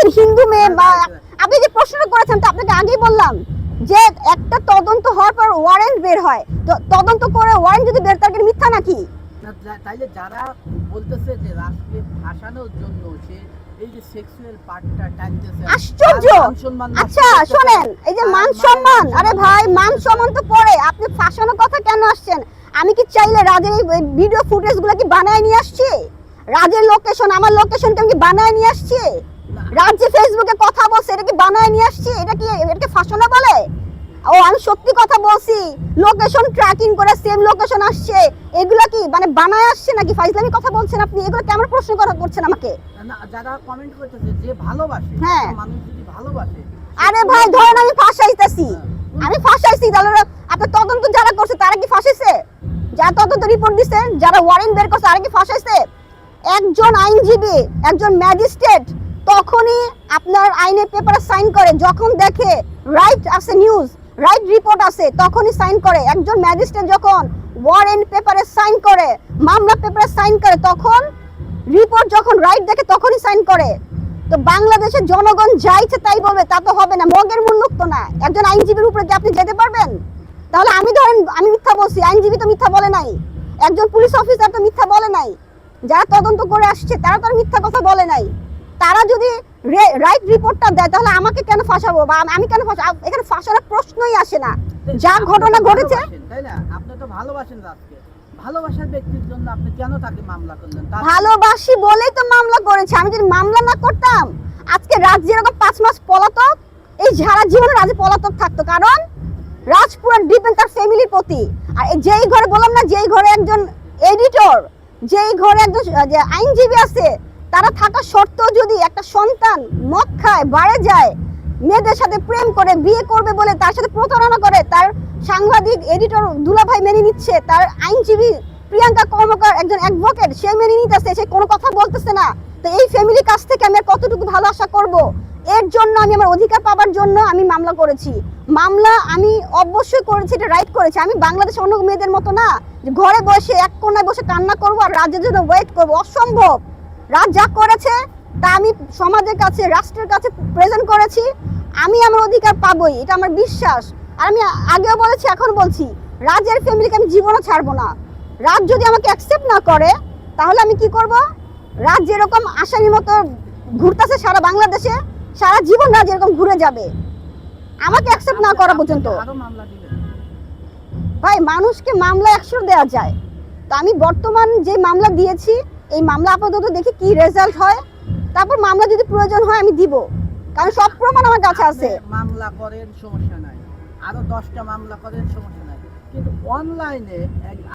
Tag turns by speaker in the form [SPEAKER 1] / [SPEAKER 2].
[SPEAKER 1] দেখছেন হিন্দু মেয়ে বা আপনি যে প্রশ্নটা করেছেন তো আপনাকে আগেই বললাম যে একটা তদন্ত হওয়ার পর ওয়ারেন্ট বের হয়। তো তদন্ত করে ওয়ারেন্ট যদি বের তার মিথ্যা নাকি?
[SPEAKER 2] তাইলে যারা বলতেছে যে রাষ্ট্রকে ভাসানোর জন্য সে এই যে সেক্সুয়াল পার্টটা টানতেছে
[SPEAKER 1] আশ্চর্য!
[SPEAKER 2] তার সম্মান নষ্ট
[SPEAKER 1] আচ্ছা শোনেন এই যে মান
[SPEAKER 2] মানে
[SPEAKER 1] সম্মান আরে ভাই মান সম্মান তো আপনি ফাঁসানোর কথা কেন আসছেন? আমি কি চাইলে রাজের এই ভিডিও ফুটেজগুলো কি বানায় নিয়ে আসছি? রাজের লোকেশন আমার লোকেশন আমি কি বানায় নিয়ে আসছি?
[SPEAKER 2] না,
[SPEAKER 1] রাজ যে ফেসবুকে কথা বলছে এটা কি বানায় নিয়ে আসছি? এটা কি এটাকে ফাঁসানো বলে? ও আমি সত্যি কথা বলছি লোকেশন ট্র্যাকিং করে সেম লোকেশন আসছে। এগুলো কি মানে বানায় আসছে নাকি? ফাইজলামি কথা বলছেন আপনি এগুলো কেমন প্রশ্ন করা করছেন আমাকে?
[SPEAKER 2] না, যারা কমেন্ট করতেছে যে ভালোবাসে
[SPEAKER 1] হ্যাঁ।
[SPEAKER 2] মানুষ যদি ভালোবাসে
[SPEAKER 1] আরে ভাই ধরেন আমি ফাঁসাইতেছি আমি ফাঁসাইছি তাহলে আপনার তদন্ত যারা করছে তারা কি ফাঁসাইছে যারা তদন্ত রিপোর্ট দিছে যারা ওয়ারেন্ট বের করছে তারা কি ফাঁসাইছে একজন আইনজীবী একজন ম্যাজিস্ট্রেট তখনই আপনার আইনের পেপারে সাইন করে, যখন দেখে রাইট আছে নিউজ, রাইট রিপোর্ট আছে, তখনই সাইন করে। একজন ম্যাজিস্ট্রেট যখন ওয়ারেন্ট পেপারে সাইন করে, মামলা পেপারে সাইন করে, তখন রিপোর্ট যখন রাইট দেখে, তখনই সাইন করে। তো বাংলাদেশের জনগণ যাইছে তাই বলবে, তা তো হবে না, মগের মুল্লুক না। একজন আইনজীবীর উপরে কি আপনি যেতে পারবেন? তাহলে আমি ধরেন, আমি মিথ্যা বলছি, আইনজীবী তো মিথ্যা বলে নাই। একজন পুলিশ অফিসার তো মিথ্যা বলে নাই। যারা তদন্ত করে আসছে, তারা তো আর মিথ্যা কথা বলে তারা যদি রাইট রিপোর্টটা দেয় তাহলে আমাকে কেন ফাঁসাবো? বা আমি কেন ফাঁসাবো এখানে ফাঁসানোর প্রশ্নই আসে না। যা ঘটনা ঘটেছে
[SPEAKER 2] তাই না? আপনি তো ভালোবাসেন রাজকে। ভালোবাসার ব্যক্তির জন্য আপনি কেন তাকে মামলা করলেন?
[SPEAKER 1] ভালোবাসি বলেই তো মামলা করেছে। আমি যদি মামলা না করতাম আজকে রাজ যেরকম পাঁচ মাস পলাতক এই সারা জীবনে রাজে পলাতক থাকতো। কারণ রাজ পুরো ডিপেন্ড তার ফ্যামিলির প্রতি। আর যেই ঘরে বললাম না যেই ঘরে একজন এডিটর যেই ঘরে একজন আইনজীবী আছে তারা থাকা সত্ত্বেও যদি একটা সন্তান মদ খায়, বাড়ে যায়, মেয়েদের সাথে প্রেম করে, বিয়ে করবে বলে তার সাথে প্রতারণা করে, তার সাংবাদিক, এডিটর দুলাভাই মেনে নিচ্ছে, তার আইনজীবী প্রিয়াঙ্কা কর্মকার একজন অ্যাডভোকেট সে মেনে নিতেছে, সে কোনো কথা বলতেছে না। তো এই ফ্যামিলির কাছ থেকে আমি কতটুকু ভালো আশা করব? এর জন্য আমি আমার অধিকার পাওয়ার জন্য আমি মামলা করেছি। মামলা আমি অবশ্যই করেছি, এটা রাইট করেছি। আমি বাংলাদেশে অন্য মেয়েদের মতো না। ঘরে বসে, এক কোনায় বসে কান্না করব আর রাজ্যের জন্য ওয়েট করব। অসম্ভব! রাজ যা করেছে, তা আমি সমাজের কাছে, রাষ্ট্রের কাছে প্রেজেন্ট করেছি, আমি আমার অধিকার পাবই, এটা আমার বিশ্বাস। আর আমি আগেও বলেছি, এখন বলছি রাজের ফ্যামিলিকে আমি জীবনও ছাড়বো না। রাজ যদি আমাকে অ্যাকসেপ্ট না করে, তাহলে আমি কি করব? রাজ যেরকম আসামির মতো ঘুরতেছে সারা বাংলাদেশে, সারা জীবন রাজ এরকম ঘুরে যাবে। আমাকে অ্যাকসেপ্ট না করা পর্যন্ত। ভাই, মানুষকে মামলা একশো দেওয়া যায়। তো আমি বর্তমান যে মামলা দিয়েছি এই মামলা আপাতত দেখি কি রেজাল্ট হয়। তারপর মামলা যদি প্রয়োজন হয় আমি দিব। কারণ সব প্রমাণ আমার কাছে আছে।
[SPEAKER 2] মামলা করেন, সমস্যা নাই। আরও দশটা মামলা করেন, সমস্যা নাই। কিন্তু অনলাইনে